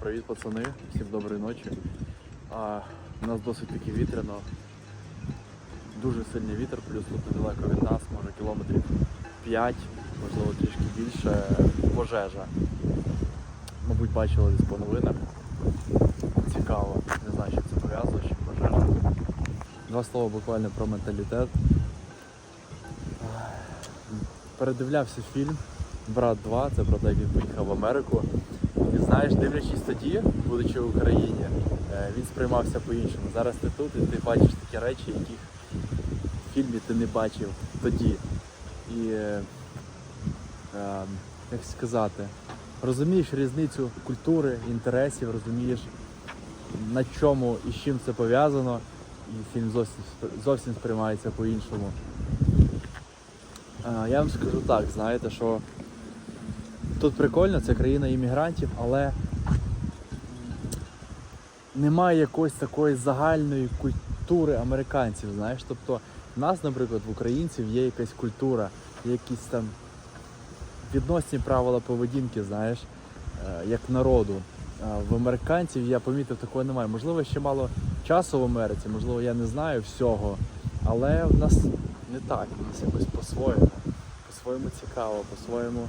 Привіт, пацани, всім доброї ночі. А, у нас досить таки вітряно. Дуже сильний вітер, плюс тут недалеко від нас, може кілометрів 5, можливо трішки більше. Пожежа. Мабуть, бачили десь по новинах. Цікаво. Не знаю, що це пов'язано, що пожежа. Два слова буквально про менталітет. Передивлявся фільм Брат 2, це про те, як він поїхав в Америку. Знаєш, дивлячись тоді, будучи в Україні, е, він сприймався по-іншому. Зараз ти тут і ти бачиш такі речі, яких в фільмі ти не бачив тоді. І е, е, як сказати, розумієш різницю культури, інтересів, розумієш, на чому і з чим це пов'язано, і фільм зовсім, зовсім сприймається по-іншому. Е, Я вам скажу так, знаєте, що тут прикольно, це країна іммігрантів, але немає якоїсь такої загальної культури американців, знаєш. Тобто в нас, наприклад, в українців є якась культура, якісь там відносні правила поведінки, знаєш, е, як народу. В американців я помітив, такого немає. Можливо, ще мало часу в Америці, можливо, я не знаю всього, але в нас не так, у нас якось по-своєму. По-своєму цікаво, по-своєму.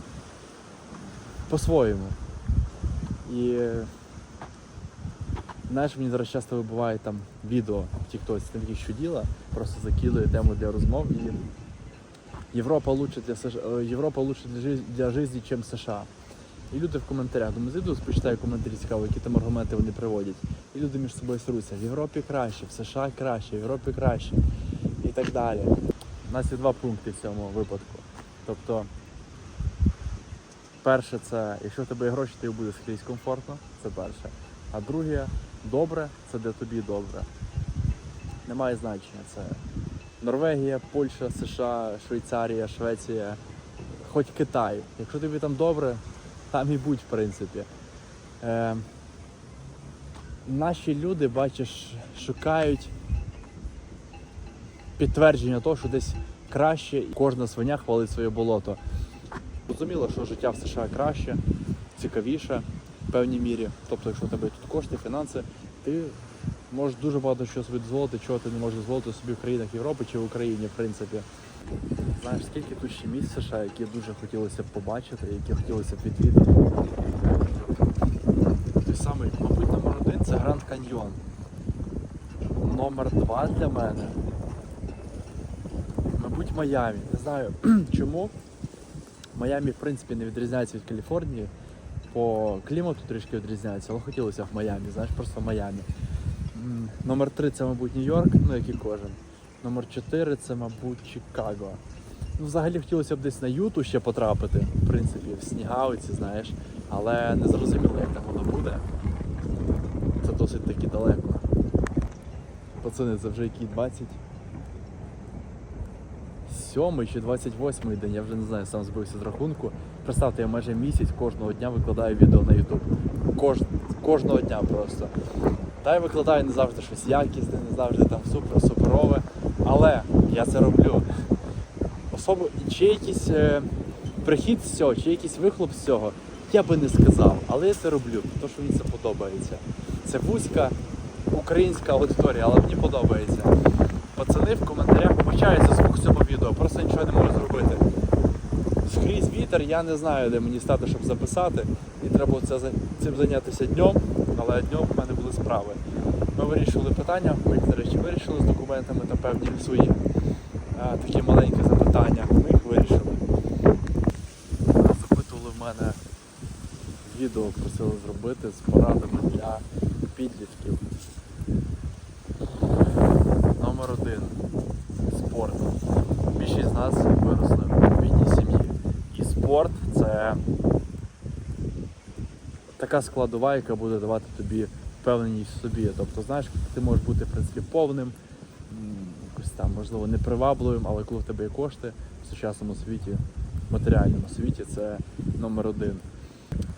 По-своєму. І знаєш, мені зараз часто вибувають там відео в Тіктоці, там якісь чуділа, просто закидує тему для розмов і Європа лучше для США, е, Європа лучше життя, для житті, ніж США. І люди в коментарях, думаю, зайду, почитаю коментарі цікаво, які там аргументи вони приводять. І люди між собою сруться. В Європі краще, в США краще, в Європі краще і так далі. У нас є два пункти в цьому випадку. Тобто, перше, це якщо в тебе є гроші, тобі буде скрізь комфортно, це перше. А друге, добре, це де тобі добре. Немає значення. Це Норвегія, Польща, США, Швейцарія, Швеція, хоч Китай. Якщо тобі там добре, там і будь, в принципі. Е, наші люди, бачиш, шукають підтвердження того, що десь краще, і кожна свиня хвалить своє болото. Зрозуміло, що життя в США краще, цікавіше в певній мірі. Тобто, якщо у тебе тут кошти, фінанси, ти можеш дуже багато чого собі дозволити, чого ти не можеш дозволити собі в країнах Європи чи в Україні, в принципі. Знаєш, скільки тут ще місць США, які дуже хотілося б побачити, які хотілося б відвідати. Той самий, мабуть, номер один це Гранд Каньйон. Номер два для мене. Мабуть, Майамі. Не знаю чому. Майамі, в принципі, не відрізняється від Каліфорнії. По клімату трішки відрізняється, але хотілося в Майамі, знаєш, просто Майамі. Номер три це, мабуть, Нью-Йорк, ну як і кожен. Номер 4 це, мабуть, Чикаго. Ну, взагалі хотілося б десь на Юту ще потрапити, в принципі, в Снігавиці, знаєш, але не зрозуміло, як там воно буде. Це досить таки далеко. Пацани, це вже який 20. Сьомий чи 28 день, я вже не знаю, сам збився з рахунку. Представте, я майже місяць кожного дня викладаю відео на YouTube. Кож... Кожного дня просто. Та й викладаю не завжди щось якісне, не завжди там супер суперове. Але я це роблю. Особо чи якийсь е, прихід з цього, чи якийсь вихлоп з цього, я би не сказав, але я це роблю, тому що мені це подобається. Це вузька українська аудиторія, але мені подобається. Пацани в коментарях вибачаються звук в цьому відео, просто нічого не можу зробити. Скрізь вітер, я не знаю, де мені стати, щоб записати. І треба це, цим зайнятися днем, але днем в мене були справи. Ми вирішили питання, ми їх нарешті вирішили з документами та певні свої а, такі маленькі запитання. Ми їх вирішили. Запитували в мене відео, просили зробити з порадами для підлітків. Номер один. Спорт. Більшість з нас виросли в бідній сім'ї. І спорт це така складова, яка буде давати тобі впевненість в собі. Тобто, знаєш, ти можеш бути в принципі повним, якось там, можливо, непривабливим, але коли в тебе є кошти в сучасному світі, в матеріальному світі, це номер один.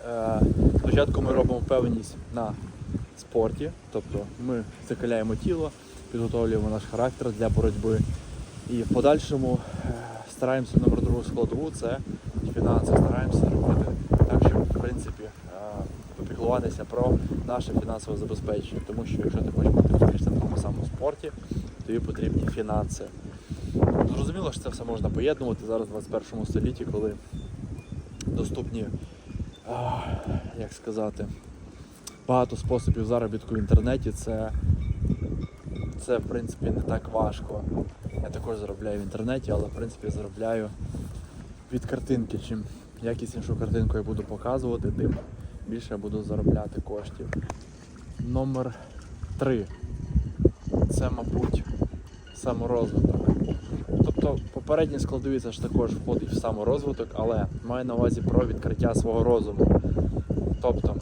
Е, Спочатку ми робимо впевненість на спорті, тобто ми закаляємо тіло, підготовлюємо наш характер для боротьби. І в подальшому е, стараємося номер другу складову це фінанси. Стараємося робити так, щоб в принципі е, піклуватися про наше фінансове забезпечення. Тому що якщо ти хочеш бути успішним в тому самому спорті, тобі потрібні фінанси. Зрозуміло, що це все можна поєднувати зараз в 21 столітті, коли доступні, а, як сказати, багато способів заробітку в інтернеті. Це, це в принципі не так важко. Я також заробляю в інтернеті, але в принципі заробляю від картинки. Чим якіснішу картинку я буду показувати, тим більше я буду заробляти коштів. Номер три. Це, мабуть, саморозвиток. Тобто попередні складові це ж також входить в саморозвиток, але маю на увазі про відкриття свого розуму. Тобто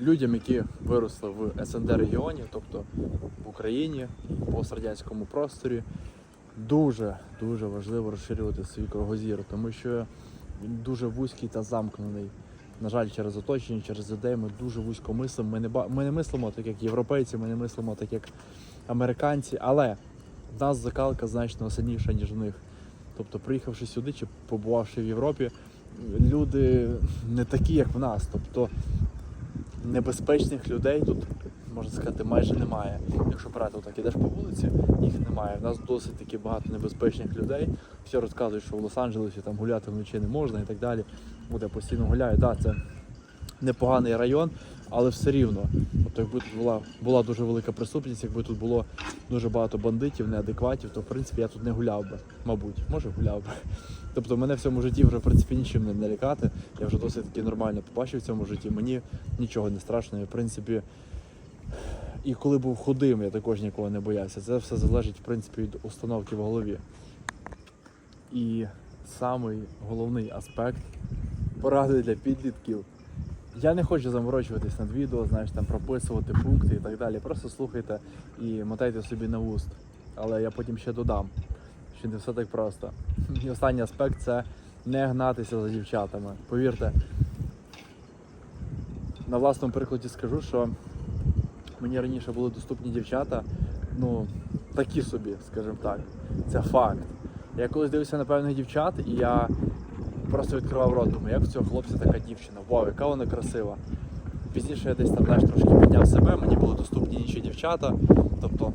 людям, які виросли в СНД регіоні, тобто в Україні, в пострадянському просторі, дуже дуже важливо розширювати свій кругозір, тому що він дуже вузький та замкнений. На жаль, через оточення, через ідеї ми дуже вузько мислимо. Ми не ми не мислимо так, як європейці, ми не мислимо так, як американці, але в нас закалка значно сильніша, ніж в них. Тобто, приїхавши сюди чи побувавши в Європі, люди не такі, як в нас. Тобто небезпечних людей тут, можна сказати, майже немає. Якщо брати так, ідеш по вулиці, їх немає. В нас досить таки багато небезпечних людей. Всі розказують, що в Лос-Анджелесі там гуляти вночі не можна і так далі. Буде постійно гуляють. Так, це непоганий район, але все рівно. Тобто, якби тут була, була дуже велика присутність, якби тут було дуже багато бандитів, неадекватів, то в принципі я тут не гуляв би, мабуть, може гуляв би. Тобто мене в цьому житті вже в принципі нічим не налякати. Я вже досить таки нормально побачив в цьому житті. Мені нічого не страшно. І, в принципі, і коли був худим, я також нікого не боявся. Це все залежить в принципі від установки в голові. І самий головний аспект поради для підлітків. Я не хочу заморочуватись над відео, знаєш, там прописувати пункти і так далі. Просто слухайте і мотайте собі на вуст. Але я потім ще додам, що не все так просто. І останній аспект це не гнатися за дівчатами. Повірте, на власному прикладі скажу, що мені раніше були доступні дівчата, ну, такі собі, скажімо так. Це факт. Я колись дивився на певних дівчат, і я просто відкривав рот, думаю, як в цього хлопця така дівчина, вау, яка вона красива. Пізніше я десь там знаєш, трошки підняв себе, мені були доступні інші дівчата. Тобто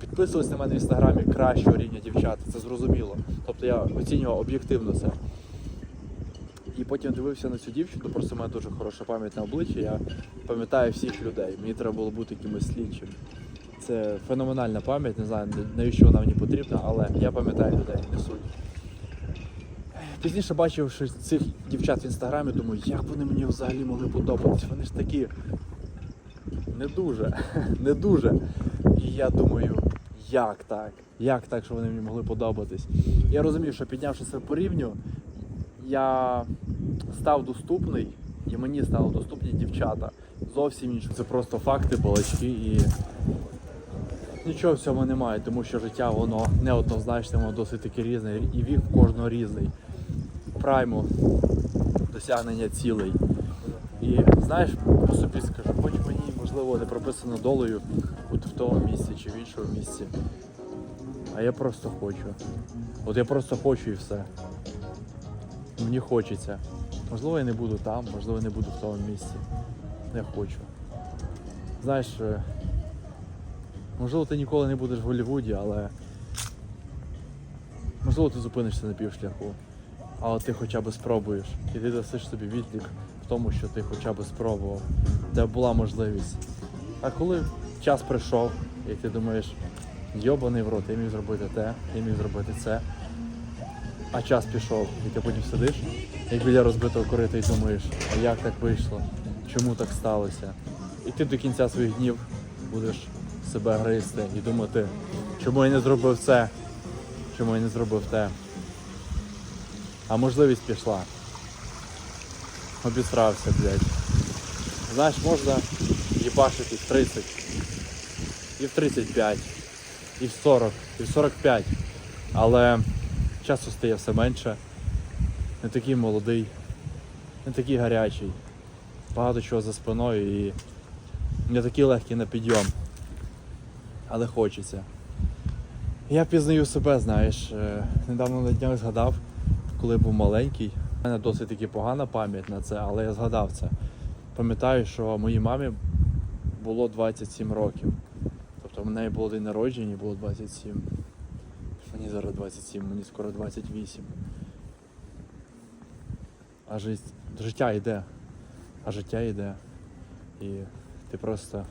підписувались на мене в інстаграмі кращого рівня дівчат, це зрозуміло. Тобто я оцінював об'єктивно це. І потім дивився на цю дівчину, просто в мене дуже хороша пам'ять на обличчя. Я пам'ятаю всіх людей. Мені треба було бути якимось слідчим. Це феноменальна пам'ять, не знаю навіщо вона мені потрібна, але я пам'ятаю людей, не суть. Пізніше бачивши цих дівчат в інстаграмі, думаю, як вони мені взагалі могли подобатись. Вони ж такі не дуже, не дуже. І я думаю, як так? Як так, що вони мені могли подобатись? Я розумів, що піднявши себе по рівню, я став доступний, і мені стали доступні дівчата. Зовсім інші. Це просто факти, балачки і нічого в цьому немає, тому що життя воно неоднозначне, воно досить таки різне, і вік в кожного різний. Прайму досягнення цілей. І знаєш, по собі скажу, хоч мені можливо не прописано долею бути в тому місці чи в іншому місці. А я просто хочу. От я просто хочу і все. Мені хочеться. Можливо, я не буду там, можливо, не буду в тому місці. Я хочу. Знаєш, е, можливо, ти ніколи не будеш в Голлівуді, але можливо ти зупинишся на півшляху. Але ти хоча б спробуєш. І ти дасиш собі відлік в тому, що ти хоча б спробував. Тебе була можливість. А коли час прийшов, і ти думаєш, йобаний в рот, я міг зробити те, я міг зробити це. А час пішов, і ти потім сидиш, як біля розбитого корита і думаєш, а як так вийшло? Чому так сталося? І ти до кінця своїх днів будеш себе гризти і думати, чому я не зробив це, чому я не зробив те. А можливість пішла. Обісрався, блядь. Знаєш, можна їбашити в 30, і в 35, і в 40, і в 45. Але часу стає все менше. Не такий молодий, не такий гарячий. Багато чого за спиною і не такий легкий на підйом. Але хочеться. Я пізнаю себе, знаєш. Е, Недавно на днях згадав, коли був маленький, У мене досить таки погана пам'ять на це, але я згадав це. Пам'ятаю, що моїй мамі було 27 років. Тобто в неї було день народження, було 27. Мені зараз 27, мені скоро 28. А жит... життя йде. А життя йде. І ти просто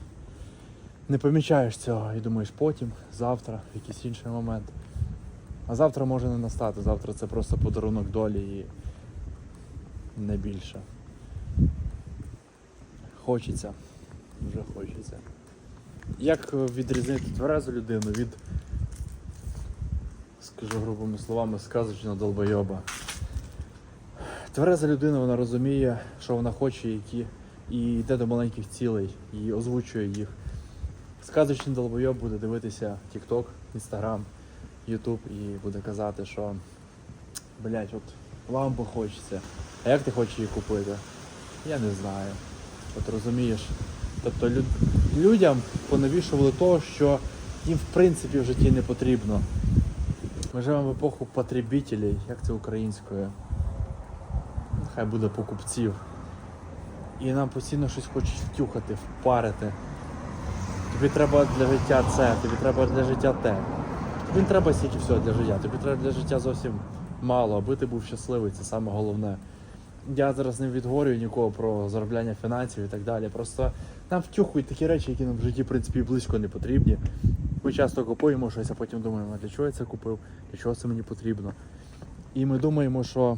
не помічаєш цього і думаєш потім, завтра, в якийсь інший момент. А завтра може не настати, завтра це просто подарунок долі і не більше. Хочеться, дуже хочеться. Як відрізнити тверезу людину від, скажу грубими словами, сказочного долбойоба? Твереза людина, вона розуміє, що вона хоче, які, і йде до маленьких цілей, і озвучує їх. Сказочний долбойоб буде дивитися TikTok, Instagram, YouTube і буде казати, що блять, от лампу хочеться. А як ти хочеш її купити? Я не знаю. От розумієш. Тобто люд... людям понавішували того, що їм в принципі в житті не потрібно. Ми живемо в епоху потребітелей, як це українською. Хай буде покупців. І нам постійно щось хочуть втюхати, впарити. Тобі треба для життя це, тобі треба для життя те. Тобі не треба стільки всього для життя, тобі треба для життя зовсім мало, аби ти був щасливий, це саме головне. Я зараз не відговорюю нікого про заробляння фінансів і так далі. Просто нам втюхують такі речі, які нам в житті, в принципі, близько не потрібні. Ми часто купуємо щось, а потім думаємо, для чого я це купив, для чого це мені потрібно. І ми думаємо, що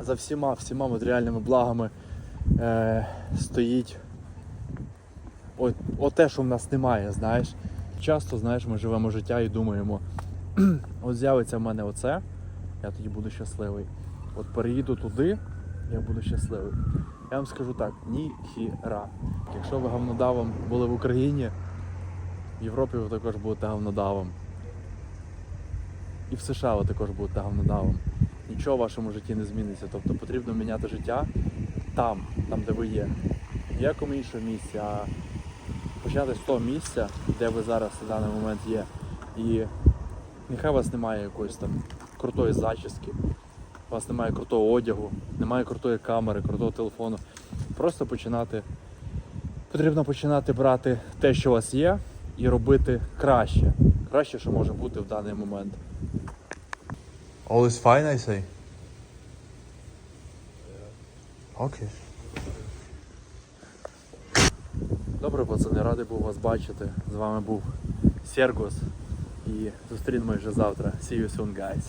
за всіма, всіма матеріальними благами е, стоїть о, о те, що в нас немає, знаєш. Часто, знаєш, ми живемо життя і думаємо, от з'явиться в мене оце, я тоді буду щасливий. От переїду туди, я буду щасливий. Я вам скажу так, ні хіра. Якщо ви говнодавом були в Україні, в Європі ви також будете говнодавом. І в США ви також будете говнодавом. Нічого в вашому житті не зміниться. Тобто потрібно міняти життя там, там, де ви є. В якому іншому місці, а почати з того місця, де ви зараз на даний момент є. І нехай у вас немає якоїсь там крутої зачіски, у вас немає крутого одягу, немає крутої камери, крутого телефону. Просто починати. Потрібно починати брати те, що у вас є, і робити краще. Краще, що може бути в даний момент. All is fine, I say. Okay. Добре, пацани, радий був вас бачити. З вами був Сергос. І зустрінемось вже завтра. See you soon, guys.